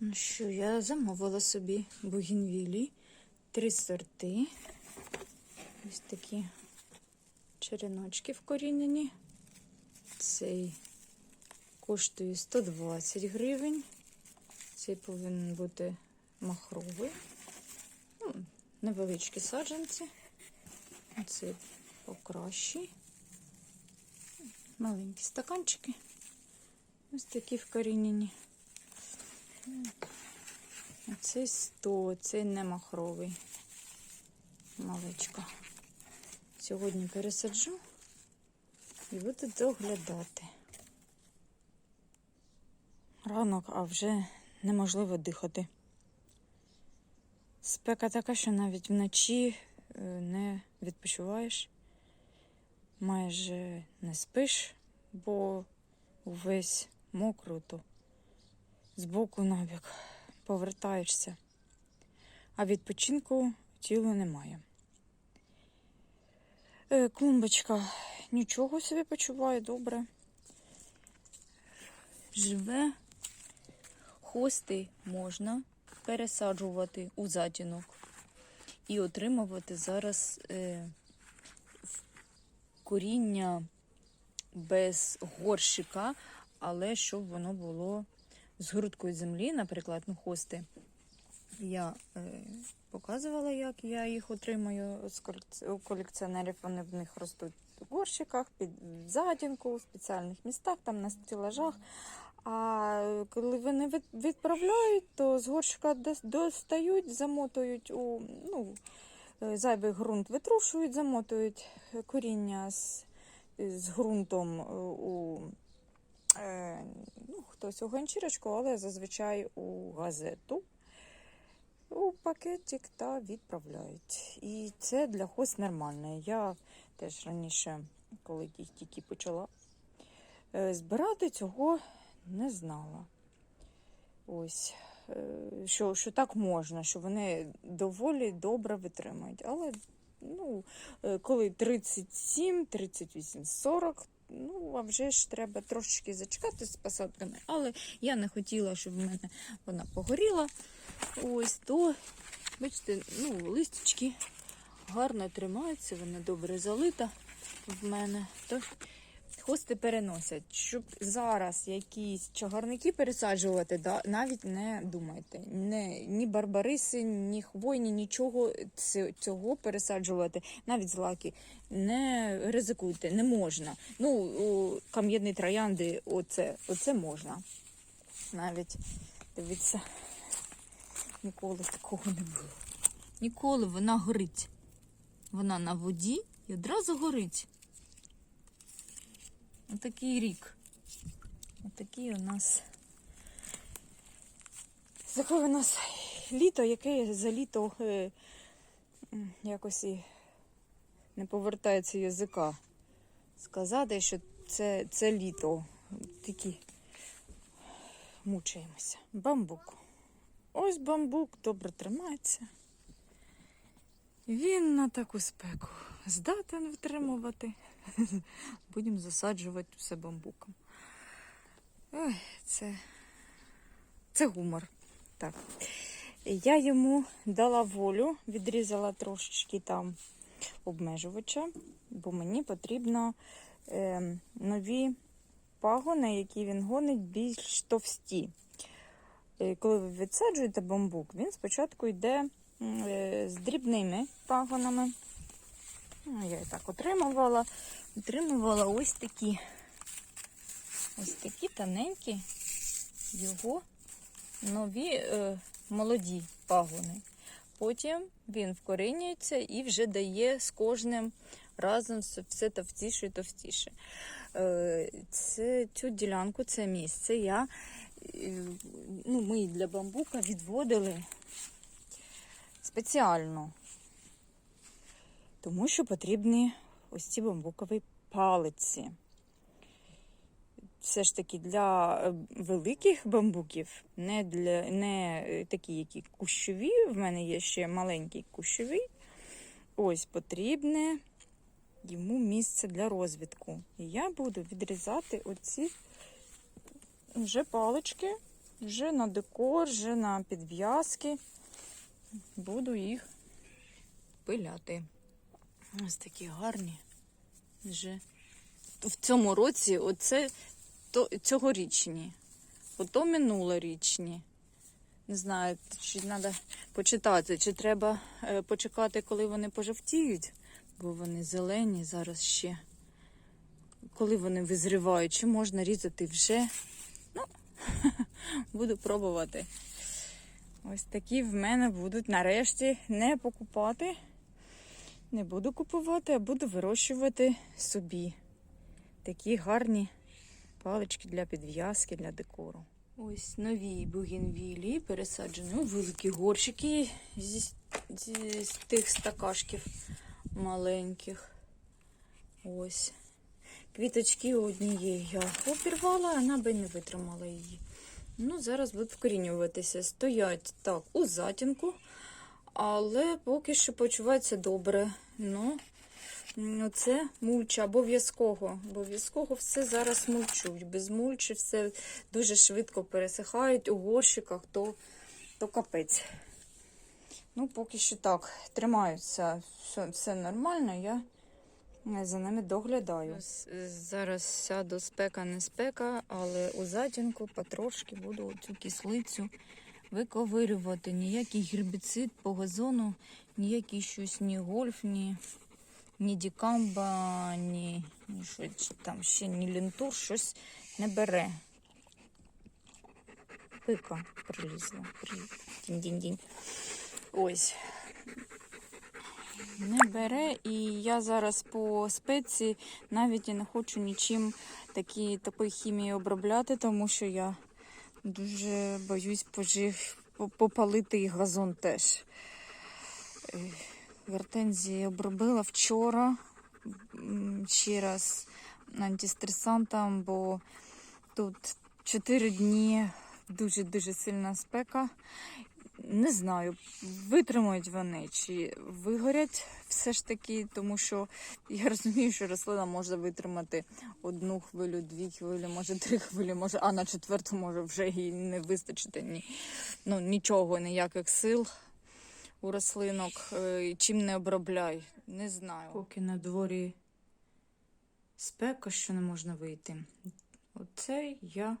Ну що, я замовила собі бугінвілі. Три сорти. Ось такі череночки вкорінені. Цей коштує 120 гривень. Цей повинен бути махровий. Ну, невеличкі саджанці. Це покращий. Маленькі стаканчики. Ось такі вкорінені. А Це 100, це не махровий. Маличка. Сьогодні пересаджу і буду доглядати. Ранок, а вже неможливо дихати. Спека така, що навіть вночі е, не відпочиваєш, майже не спиш, бо увесь мокро, то збоку набік повертаєшся, а відпочинку тілу немає. Е, Клумбочка нічого собі почуває добре. Живе, хости можна пересаджувати у затінок і отримувати зараз е, коріння без горщика, але щоб воно було з грудкою землі, наприклад, ну, хости. Я е, показувала, як я їх отримую з колекціонерів. Вони в них ростуть в горщиках, під в затінку, у спеціальних містах, там на стелажах. А коли вони відправляють, то з горщика достають, замотують у ну, е, зайвий ґрунт витрушують, замотують коріння з, з ґрунтом е, у ну, хтось у ганчірочку, але зазвичай у газету. У пакетик та відправляють. І це для хост нормально. Я теж раніше, коли їх тільки почала е, збирати, цього не знала. Ось, е, що, що так можна, що вони доволі добре витримують. Але ну, е, коли 37, 38, 40, ну, а вже ж треба трошечки зачекати з посадками. Але я не хотіла, щоб в мене вона погоріла. Ось то, бачите, ну, листочки гарно тримаються, вона добре залита в мене. То хости переносять. Щоб зараз якісь чагарники пересаджувати, да, навіть не думайте. Не, ні барбариси, ні хвойні, нічого цього пересаджувати, навіть злаки. Не ризикуйте, не можна. Ну, кам'яні троянди, оце, оце можна. Навіть дивіться, ніколи такого не було. Ніколи вона горить. Вона на воді і одразу горить. Отакий рік. Отакий у нас. Таке у нас літо, яке за літо е, якось і не повертається язика. Сказати, що це, це літо. Такі мучаємося. Бамбук. Ось бамбук добре тримається. Він на таку спеку здатен витримувати. Будемо засаджувати все бамбуком. Ой, це, це гумор. Так. Я йому дала волю, відрізала трошечки там обмежувача, бо мені потрібно е, нові пагони, які він гонить, більш товсті. Е, Коли ви відсаджуєте бамбук, він спочатку йде е, з дрібними пагонами. Ну, я і так отримувала. Отримувала ось такі, ось такі тоненькі його нові е, молоді пагони. Потім він вкорінюється і вже дає з кожним разом все- товстіше і товстіше. Е, це, цю ділянку, це місце я, е, ну, ми для бамбука відводили спеціально. Тому що потрібні ось ці бамбукові палиці. Все ж таки для е, великих бамбуків, не для не е, такі, які кущові. В мене є ще маленький кущовий. Ось потрібне йому місце для розвитку. І я буду відрізати оці вже палички Вже на декор, вже на підв'язки. Буду їх пиляти. Ось такі гарні. Вже в цьому році оце то, цьогорічні. Ото минулорічні. Не знаю, чи треба почитати, чи треба е, почекати, коли вони пожовтіють, бо вони зелені зараз ще. Коли вони визрівають, чи можна різати вже. Ну, буду пробувати. Ось такі в мене будуть нарешті не покупати. Не буду купувати, а буду вирощувати собі. Такі гарні палички для підв'язки, для декору. Ось нові бугенвілі пересаджені у великі горщики зі, зі, з тих стакашків маленьких. Ось. Квіточки однієї я обірвала, вона би не витримала її. Ну, зараз будуть вкорінюватися. Стоять так у затінку, але поки що почуваються добре. Ну, Ну, це мульча обов'язково. Обов'язково все зараз мульчують. Без мульчі все дуже швидко пересихають у горщиках, то, то капець. Ну, поки що так, тримаються. Все, все нормально, я за ними доглядаю. Зараз сяду спека, не спека, але у затінку потрошки буду цю кислицю виковирювати. Ніякий гербіцид по газону, ніякий щось, ні гольф, ні ні дікамба, ні, ні що там ще ні лінтур, щось не бере. Пика прилізла. Дінь-дінь-дінь. Ось. Не бере, і я зараз по спеції навіть і не хочу нічим такі, такої хімії обробляти, тому що я дуже боюсь пожив, попалити і газон теж. Гортензії обробила вчора ще раз антистресантом, бо тут 4 дні дуже-дуже сильна спека. Не знаю, витримають вони чи вигорять все ж таки, тому що я розумію, що рослина може витримати одну хвилю, дві хвилі, може три хвилі, може, а на четверту може вже їй не вистачити ні, ну, нічого, ніяких сил у рослинок, е, чим не обробляй. Не знаю. Поки на дворі спека, що не можна вийти. Оце я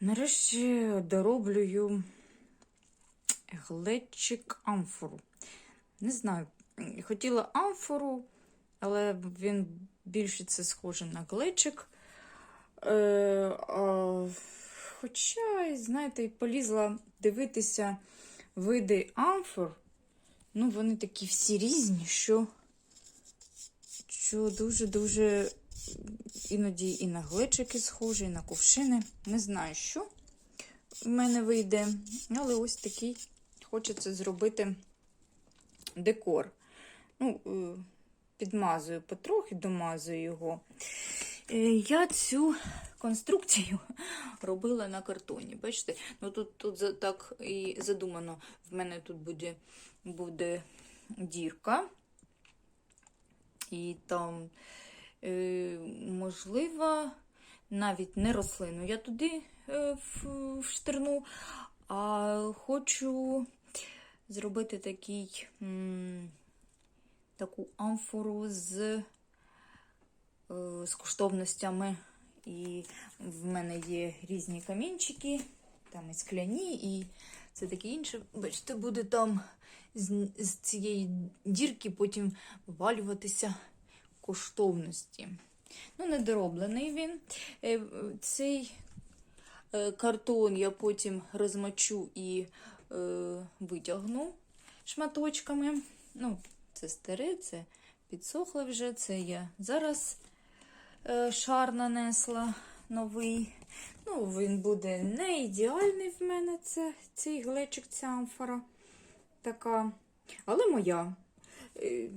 нарешті дороблюю глечик амфору. Не знаю, хотіла амфору, але він більше це схоже на глечик. Е, а, хоча, знаєте, полізла дивитися види амфор, ну, вони такі всі різні, що що дуже-дуже іноді і на глечики схожі, і на кувшини. Не знаю, що в мене вийде, але ось такий хочеться зробити декор. Ну, е, Підмазую потрохи, домазую його. Е, Я цю конструкцію робила на картоні. Бачите, ну тут тут так і задумано. В мене тут буде, буде дірка, і там, е, можливо, навіть не рослину я туди е, вштерну, а хочу зробити такий, м, таку амфору з е, з коштовностями. І в мене є різні камінчики, там і скляні, і це таке інше. Бачите, буде там з, з цієї дірки потім вивалюватися коштовності. Ну, недороблений він. Е, Цей е, картон я потім розмочу і е, витягну шматочками. Ну, це старе, це підсохле вже, це я зараз шар нанесла новий. Ну, він буде не ідеальний в мене, це, цей глечик, ця амфора така. Але моя. Е,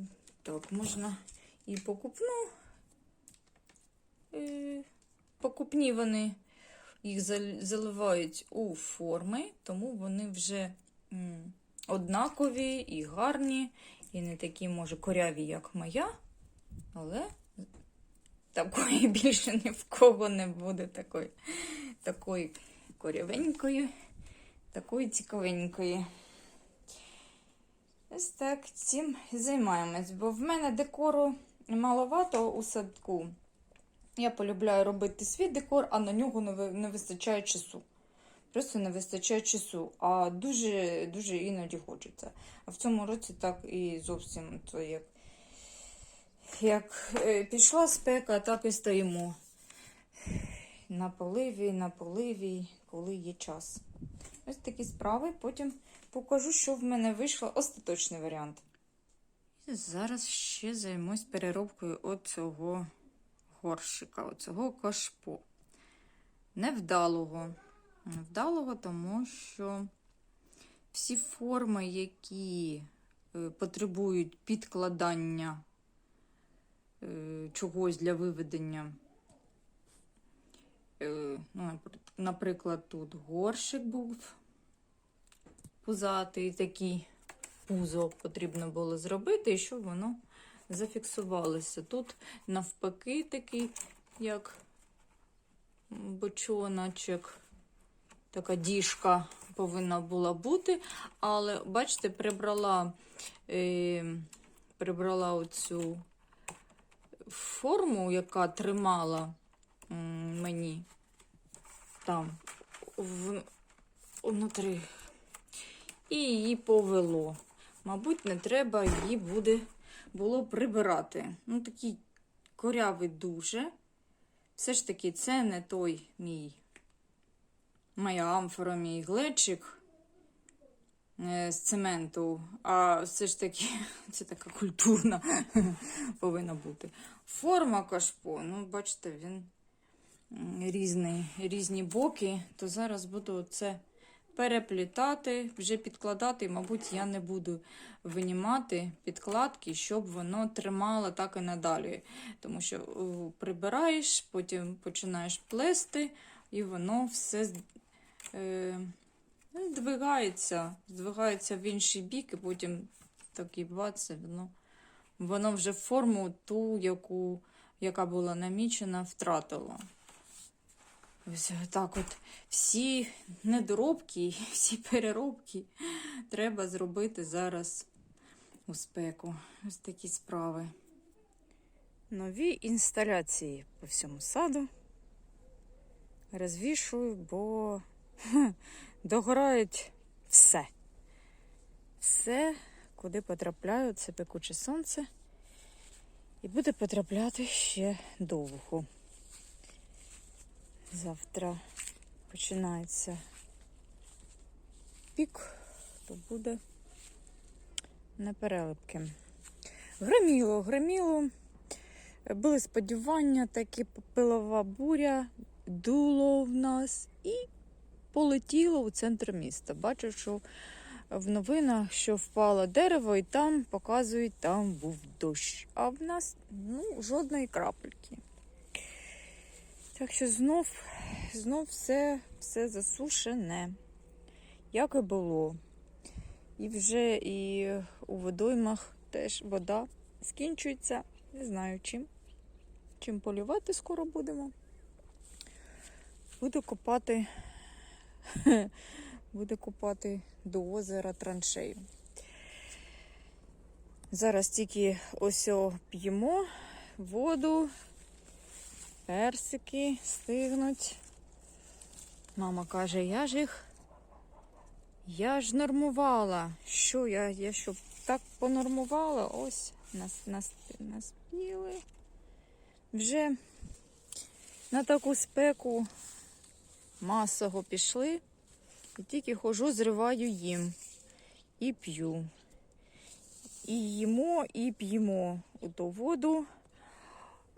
так, можна і покупну. Е, покупні вони їх заливають у форми, тому вони вже однакові і гарні, і не такі, може, коряві, як моя. Але такої більше ні в кого не буде такої, такої корявенької, такої цікавенької. Ось так цим займаємось, бо в мене декору маловато у садку. Я полюбляю робити свій декор, а на нього не не вистачає часу. Просто не вистачає часу, а дуже, дуже іноді хочеться. А в цьому році так і зовсім то як, як е, пішла спека, так і стоїмо. На поливі, на поливі, коли є час. Ось такі справи. Потім покажу, що в мене вийшло остаточний варіант. І зараз ще займусь переробкою оцього горщика, оцього кашпо. Невдалого. Невдалого, тому що всі форми, які е, потребують підкладання чогось для виведення. Е, ну, Наприклад, тут горщик був пузатий, такий пузо потрібно було зробити, щоб воно зафіксувалося. Тут навпаки такий, як бочоночок, така діжка повинна була бути, але, бачите, прибрала, е, прибрала оцю форму, яка тримала мені там в. І її повело. Мабуть, не треба її буде було прибирати. Ну, такий корявий дуже. Все ж таки, це не той мій моя амфора, мій глечик з цементу, а все ж таки це така культурна повинна бути. Форма кашпо, ну, бачите, він різний, різні боки, то зараз буду це переплітати, вже підкладати, мабуть, я не буду винімати підкладки, щоб воно тримало так і надалі. Тому що прибираєш, потім починаєш плести, і воно все е, ну, здвигається, здвигається в інший бік, і потім такий бац, воно, воно вже форму ту, яку, яка була намічена, втратило. Ось так от всі недоробки, всі переробки треба зробити зараз у спеку. Ось такі справи. Нові інсталяції по всьому саду. Розвішую, бо догорають все. Все, куди потрапляю, це пекуче сонце. І буде потрапляти ще довго. Завтра починається пік, то буде на перелипки. Громіло, громіло. Були сподівання, таки пилова буря, дуло в нас і полетіло у центр міста. Бачу, що в новинах, що впало дерево, і там показують, там був дощ. А в нас ну, жодної крапельки. Так що знов, знов все, все засушене, як і було. І вже і у водоймах теж вода скінчується. Не знаю чим. Чим полювати скоро будемо. Буду копати, буду копати до озера траншею. Зараз тільки ось п'ємо воду, персики стигнуть. Мама каже, я ж їх, я ж нормувала. Що я, я що так понормувала? Ось нас, нас, наспіли. Вже на таку спеку масово пішли. І тільки хожу, зриваю їм і п'ю. І їмо, і п'ємо оту воду.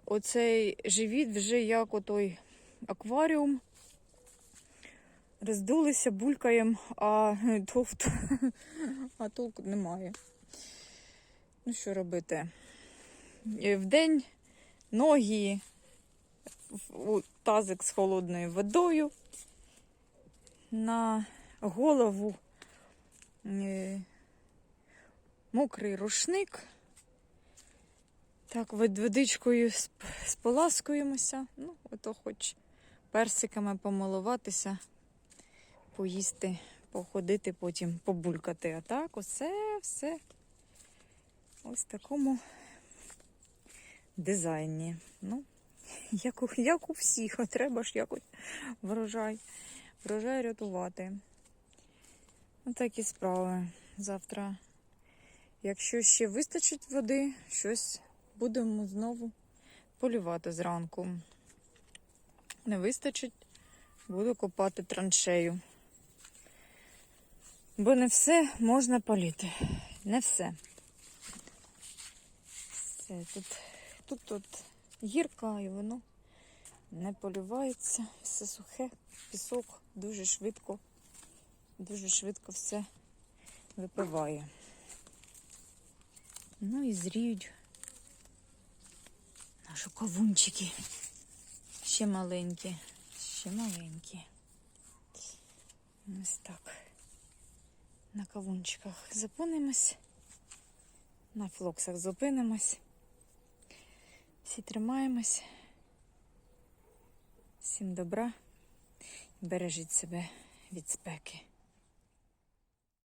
Оцей живіт вже як отой акваріум. Роздулися, булькаєм, а толк, а толку немає. Ну, що робити? Е, Вдень ноги у тазик з холодною водою, на голову е, мокрий рушник. Так, вод- водичкою споласкуємося. Ну, ото хоч персиками помилуватися. поїсти, походити, потім побулькати. А так, оце все ось такому дизайні. Ну, як у, як у всіх, а треба ж якось врожай, врожай рятувати. Отакі справи. Завтра, якщо ще вистачить води, щось будемо знову полювати зранку. Не вистачить, буду копати траншею. Бо не все можна політи. Не все. Все тут, тут, тут гірка і воно не полювається. Все сухе, пісок дуже швидко, дуже швидко все випиває. Ну і зріють наші кавунчики. Ще маленькі, ще маленькі. Ось так. На кавунчиках зупинимось. На флоксах зупинимось. Всі тримаємось. Всім добра. Бережіть себе від спеки.